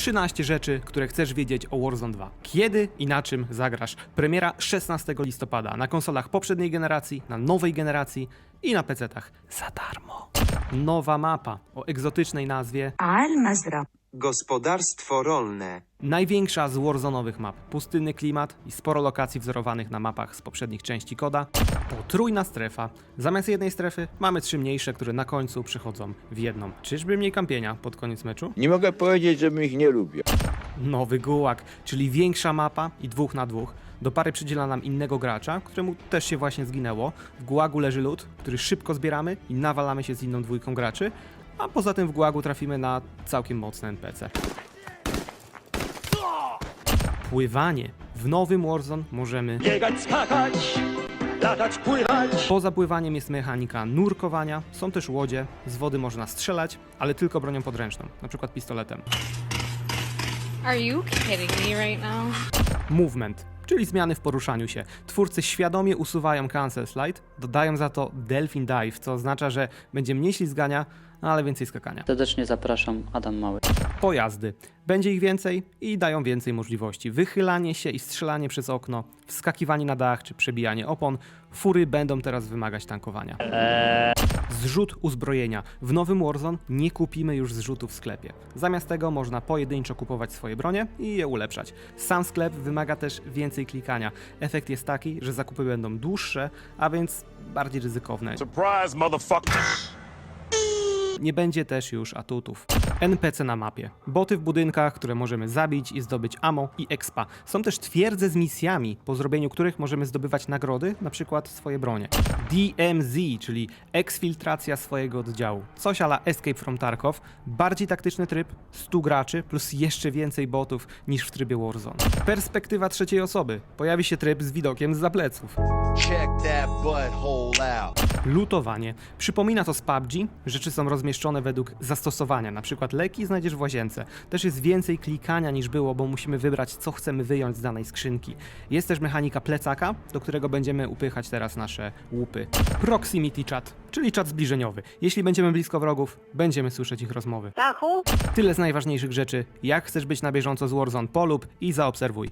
13 rzeczy, które chcesz wiedzieć o Warzone 2. Kiedy i na czym zagrasz? Premiera 16 listopada na konsolach poprzedniej generacji, na nowej generacji i na PC-tach za darmo. Nowa mapa o egzotycznej nazwie Al-Mazra. Gospodarstwo rolne. największa z Warzone'owych map. Pustynny klimat i sporo lokacji wzorowanych na mapach z poprzednich części koda. Potrójna strefa. Zamiast jednej strefy mamy trzy mniejsze, które na końcu przechodzą w jedną. Czyżby mniej kampienia pod koniec meczu? Nie mogę powiedzieć, że ich nie lubię. Nowy gułak, czyli większa mapa i dwóch na dwóch. Do pary przydziela nam innego gracza, któremu też się właśnie zginęło. W gułagu leży lód, który szybko zbieramy i nawalamy się z inną dwójką graczy, a poza tym w gułagu trafimy na całkiem mocne NPC. Pływanie. W nowym Warzone możemy Biegać, skakać, latać, pływać. Poza pływaniem jest mechanika nurkowania, są też łodzie, z wody można strzelać, ale tylko bronią podręczną, na przykład pistoletem. Are you kidding me right now? Movement, czyli zmiany w poruszaniu się. Twórcy świadomie usuwają cancel slide, dodają za to delfin dive, co oznacza, że będzie mniej ślizgania, ale więcej skakania. Serdecznie zapraszam, Adam Mały. Pojazdy. Będzie ich więcej i dają więcej możliwości. Wychylanie się i strzelanie przez okno, wskakiwanie na dach czy przebijanie opon. Fury będą teraz wymagać tankowania. Zrzut uzbrojenia. W nowym Warzone nie kupimy już zrzutów w sklepie. Zamiast tego można pojedynczo kupować swoje bronie i je ulepszać. Sam sklep wymaga też więcej klikania. Efekt jest taki, że zakupy będą dłuższe, a więc bardziej ryzykowne. Surprise, motherfucker. Nie będzie też już atutów. NPC na mapie. Boty w budynkach, które możemy zabić i zdobyć ammo i expa. Są też twierdze z misjami, po zrobieniu których możemy zdobywać nagrody, na przykład swoje bronie. DMZ, czyli eksfiltracja swojego oddziału. Coś ala Escape from Tarkov. Bardziej taktyczny tryb, 100 graczy plus jeszcze więcej botów niż w trybie Warzone. Perspektywa trzeciej osoby. Pojawi się tryb z widokiem z pleców. Check that. Lutowanie. Przypomina to z PUBG. Rzeczy są rozmieszczone według zastosowania. Na przykład leki znajdziesz w łazience. Też jest więcej klikania niż było, bo musimy wybrać, co chcemy wyjąć z danej skrzynki. Jest też mechanika plecaka, do którego będziemy upychać teraz nasze łupy. Proximity chat, czyli czat zbliżeniowy. Jeśli będziemy blisko wrogów, będziemy słyszeć ich rozmowy. Tyle z najważniejszych rzeczy. Jak chcesz być na bieżąco z Warzone, polub i zaobserwuj.